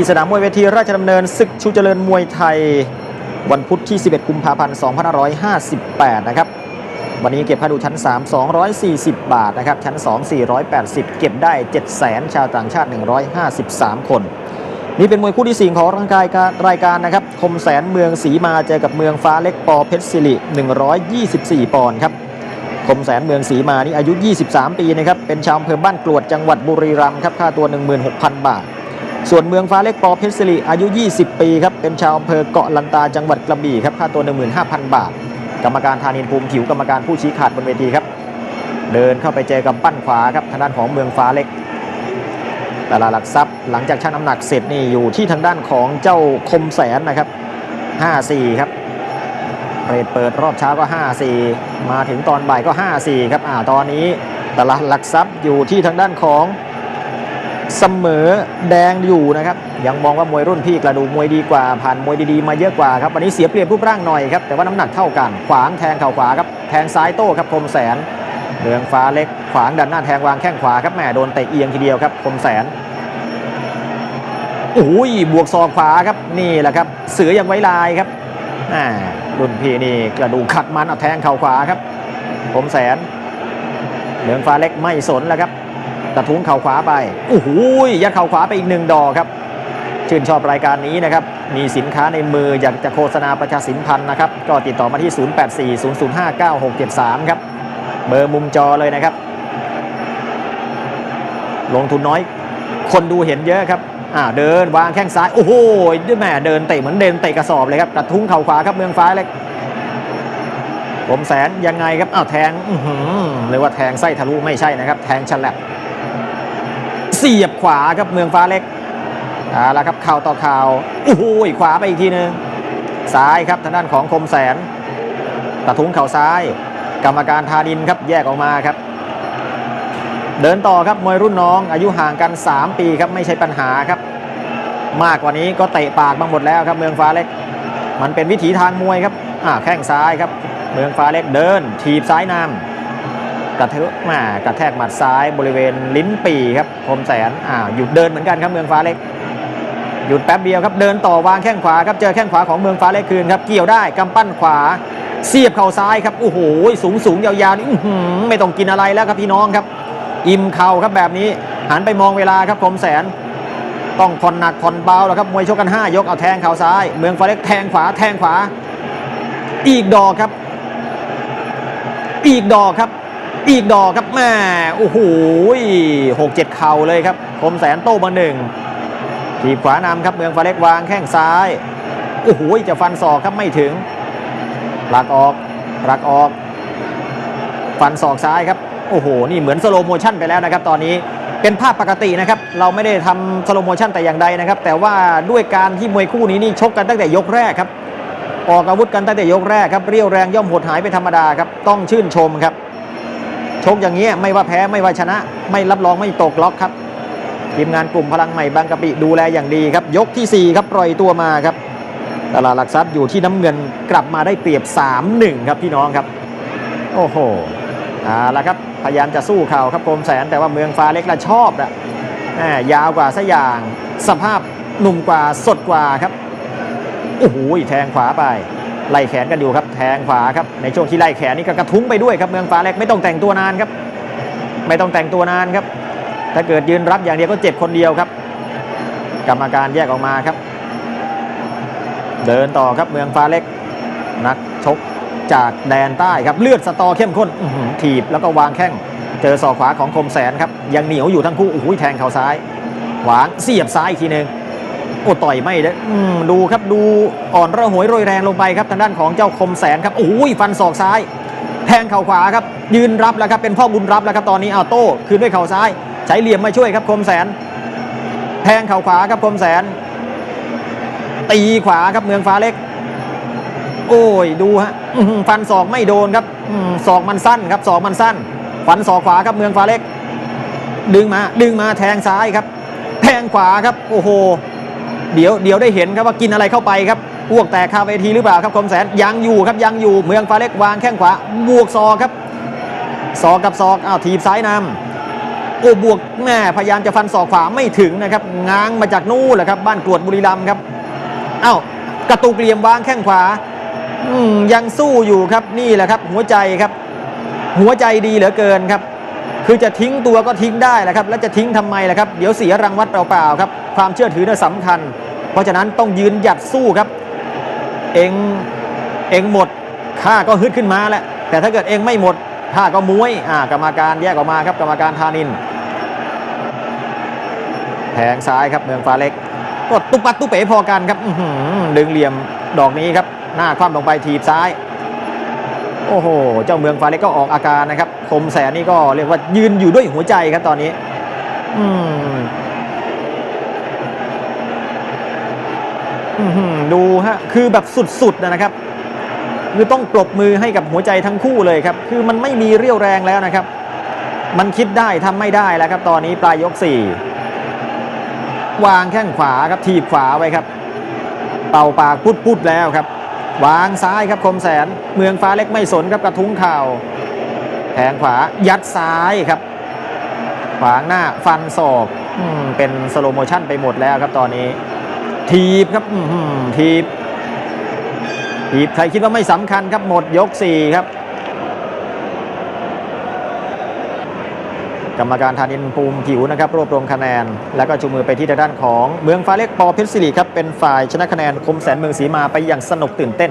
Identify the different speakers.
Speaker 1: ที่สนามมวยเวทีราชดำเนินศึกชูเจริญมวยไทย วันพุธที่ 11 กุมภาพันธ์ 2558 นะครับ วันนี้เก็บค่าดูชั้น 3 240 บาทนะครับ ชั้น 2 480 เก็บได้ 700,000ชาวต่างชาติ 153 คน นี่เป็นมวยคู่ที่ 4 ของร่างกายการายการนะครับ คมแสนเมืองศรีมาเจอกับเมืองฟ้าเล็กปอเพชรสิริ 124 ปอนด์ครับคมแสนเมืองศรีมานี่อายุ 23 ปีนะครับ เป็นชาวอำเภอบ้านกรวดจังหวัดบุรีรัมย์ครับ ค่าตัว 16,000 บาท ส่วนเมืองฟ้าเล็กปอเพชรสิริอายุ 20 ปีครับเป็นชาวอำเภอเกาะลันตาจังหวัดกระบี่ครับค่าตัว 15,000 บาท กรรมการธานินภูมิผิวกรรมการผู้ชี้ขาดบนเวทีครับ เดินเข้าไปเจอกับปั้นขวาครับทางด้านของเมืองฟ้าเล็กตลาดหลักทรัพย์หลังจากชั่งน้ำหนักเสร็จนี่อยู่ที่ทางด้านของเจ้าคมแสนนะครับ 5-4 ครับเรทเปิดรอบเช้าก็ 5-4 มาถึงตอนบ่ายก็ 5-4 ครับอ่าตอนนี้ตลาดหลักทรัพย์อยู่ที่ทางด้านของ เสมอแดงอยู่นะครับ ยังมองว่ามวยรุ่นพี่กระดูกมวยดีกว่า ผ่านมวยดีๆมาเยอะกว่าครับวันนี้เสียเปรียบรูปร่างหน่อยครับแต่ว่าน้ำหนักเท่ากัน ขวางแทงเข่าขวาครับแทงซ้ายโต้ครับคมแสนเมืองฟ้าเล็กขวางดันหน้าแทงวางแข้งขวาครับแหมโดนเตะเอียงทีเดียวครับคมแสนโอ้ยบวกศอกขวาครับนี่แหละครับเสือยังไว้ลายครับอ่ารุ่นพี่นี่กระดูกขัดมันเอาแทงเข่าขวาครับคมแสนเมืองฟ้าเล็กไม่สนแล้วครับ กระทุ้งเข่าขวาไปโอ้โหยัดเข่าขวาไปอีกหนึ่งดอกครับ ชื่นชอบรายการนี้นะครับ มีสินค้าในมืออยากจะโฆษณาประชาสินพันธ์นะครับ ก็ติดต่อมาที่ 0840059673 ครับ เบอร์มุมจอเลยนะครับ ลงทุนน้อย คนดูเห็นเยอะครับอ่าเดินวางแข้งซ้าย โอ้โหด้วยแม่เดินเตะเหมือนเดินเตะกระสอบเลยครับกระทุ้งเข่าขวาครับเมืองฟ้าเล็กผมแสนยังไงครับอ้าวแทงอื้อหือเรียกว่าแทงไส้ทะลุไม่ใช่นะครับ แทงฉลับ เสียบขวาครับเมืองฟ้าเล็กเอาละครับเข่าต่อเข่าโอ้โหขวาไปอีกทีนึงซ้ายครับทางด้านของคมแสนกระทุ้งเข่าซ้าย กรรมการทาดินครับแยกออกมาครับ เดินต่อครับมวยรุ่นน้อง อายุห่างกัน 3 ปีครับไม่ใช่ปัญหาครับ มากกว่านี้ก็เตะปากมาหมดแล้วครับเมืองฟ้าเล็ก มันเป็นวิถีทางมวยครับอ่าแข้งซ้ายครับ เมืองฟ้าเล็กเดิน ถีบซ้ายนำ กระเทอะมากระแทกหมัดซ้ายบริเวณลิ้นปีครับคมแสนอ่าหยุดเดินเหมือนกันครับเมืองฟ้าเล็ก หยุดแป๊บเดียวครับเดินต่อวางแข้งขวาครับเจอแข้งขวาของเมืองฟ้าเล็กคืนครับเกี่ยวได้กำปั้นขวาเสียบเข่าซ้ายครับโอ้โหสูงสูงยาวๆนี่อื้อหือไม่ต้องกินอะไรแล้วครับพี่น้องครับ อิ่มเข่าครับแบบนี้หันไปมองเวลาครับคมแสน ต้องผ่อนหนักผ่อนเบาแล้วครับมวยชกกัน 5 ยกเอาแทงเข่าซ้าย เมืองฟ้าเล็กแทงขวาแทงขวา อีกดอกครับ อีกดอกครับ อีกดอกครับแม่โอ้โหหกเจ็ดเข่าเลยครับคมแสนโต้มาหนึ่งทีขวานำครับเมืองฟ้าเล็กวางแข้งซ้ายโอ้โหจะฟันศอกครับไม่ถึงหลักออกหลักออก ฟันศอกซ้ายครับโอ้โหนี่เหมือนสโลโมชั่นไปแล้วนะครับ ตอนนี้เป็นภาพปกตินะครับ เราไม่ได้ทำสโลโมชั่นแต่อย่างใดนะครับ แต่ว่าด้วยการที่มวยคู่นี้นี่ชกกันตั้งแต่ยกแรกครับออกอาวุธกันตั้งแต่ยกแรกครับเรียวแรงย่อมหดหายไปธรรมดาครับต้องชื่นชมครับ ชกอย่างนี้ยไม่ว่าแพ้ไม่ว่าชนะ ไม่รับรองไม่ตกล็อกครับทีมงานกลุ่มพลังใหม่บางกะปิดูแลอย่างดีครับ ยกทีสี่4 ครับปล่อยตัวมาครับตลาดหลักทรัพย์อยู่ที่น้ำเงินกลับมาได้เปรียบ 3-1 ครับพี่น้องครับ โอ้โหเอาละครับพยายามจะสู้เข่าครับคมแสนแต่ว่าเมืองฟ้าเล็กละชอบอะแหม่ยาวกว่าซะอย่างสภาพหนุ่มกว่าสดกว่าครับโอ้โหแทงขวาไป ไล่แขนกันอยู่ครับแทงขวาครับในช่วงที่ไล่แขนนี่ก็กระทุ้งไปด้วยครับเมืองฟ้าเล็กไม่ต้องแต่งตัวนานครับ ไม่ต้องแต่งตัวนานครับ ถ้าเกิดยืนรับอย่างเดียวก็เจ็บคนเดียวครับ กรรมการแยกออกมาครับ เดินต่อครับเมืองฟ้าเล็ก นักชกจากแดนใต้ครับเลือดสตอเข้มข้นถีบแล้วก็วางแข้งเจอศอกขวาของคมแสนครับยังเหนียวอยู่ทั้งคู่โอ้โหแทงเข่าซ้ายขวางเสียบซ้ายอีกทีหนึ่ง โอ้ต่อยไม่ได้ดูครับดูอ่อนระหวยโรยแรงลงไปครับทางด้านของเจ้าคมแสนครับโอ้ยฟันศอกซ้าย แทงเข่าขวาครับ ยืนรับแล้วครับเป็นพ่อบุญรับแล้วครับตอนนี้เอาโต้คืนด้วยเข่าซ้าย ใช้เหลี่ยมมาช่วยครับคมแสน แทงเข่าขวาครับคมแสน ตีขวาครับเมืองฟ้าเล็ก โอ้ยดูฮะฟันศอกไม่โดนครับศอกมันสั้นครับศอกมันสั้น ฟันศอกขวาครับเมืองฟ้าเล็ก ดึงมาดึงมาแทงซ้ายครับ แทงขวาครับ โอ้โห เดี๋ยวเดี๋ยวได้เห็นครับว่ากินอะไรเข้าไปครับพวกแตกคาเวทีหรือเปล่าครับคมแสนยังอยู่ครับยังอยู่เมืองฟ้าเล็กวางแข้งขวาบวกศอกครับศอกกับศอกอ้าวถีบซ้ายนโอ้บวกแม่พยายามจะฟันศอกขวาไม่ถึงนะครับง้างมาจากนู่นแหละครับบ้านกรวดบุรีรัมย์ครับอ้าวกระตุกเหลี่ยมวางแข้งขวาอืยังสู้อยู่ครับนี่แหละครับ หัวใจครับ หัวใจดีเหลือเกินครับ คือจะทิ้งตัวก็ทิ้งได้แหละครับ แล้วจะทิ้งทำไมล่ะครับ เดี๋ยวเสียรังวัดเปล่าๆครับ ความเชื่อถือน่ะสำคัญ เพราะฉะนั้นต้องยืนหยัดสู้ครับ เองเองหมดข้าก็ฮึดขึ้นมาแหละ แต่ถ้าเกิดเองไม่หมดข้าก็ม้วยอ่ากรรมการแยกออกมาครับกรรมการธานินแทงซ้ายครับเมืองฟ้าเล็กก็ตุ๊ปัดตุ๊เป๋พอกันครับดึงเหลี่ยมดอกนี้ครับ หน้าคว่ำลงไปทีบซ้าย โอ้โห เจ้าเมืองฟ้าเล็กก็ออกอาการนะครับ คมแสนนี่ก็เรียกว่ายืนอยู่ด้วยหัวใจครับตอนนี้ อืมอื้อหือดูฮะ คือแบบสุดๆนะครับ คือต้องปรบมือให้กับหัวใจทั้งคู่เลยครับ คือมันไม่มีเรี่ยวแรงแล้วนะครับ มันคิดได้ทำไม่ได้แล้วครับ ตอนนี้ปลายยกสี่วางแข้งขวาครับทีบขวาไว้ครับ เป่าปากพุดๆแล้วครับ วางซ้ายครับคมแสน เมืองฟ้าเล็กไม่สนครับกระทุ้งเข่าแทงขวายัดซ้ายครับ ขวางหน้าฟันศอกเป็นสโลโมชั่นไปหมดแล้วครับตอนนี้ ทีบครับทีบทีบใครคิดว่าไม่สำคัญครับหมดยก4ครับ กรรมการธานินภูมิผิวนะครับรวบรวมคะแนน แล้วก็จูมือไปที่ด้านของเมืองฟ้าเล็กปอเพชรศิริครับเป็นฝ่ายชนะคะแนนคมแสนเมืองสีมาไปอย่างสนุกตื่นเต้น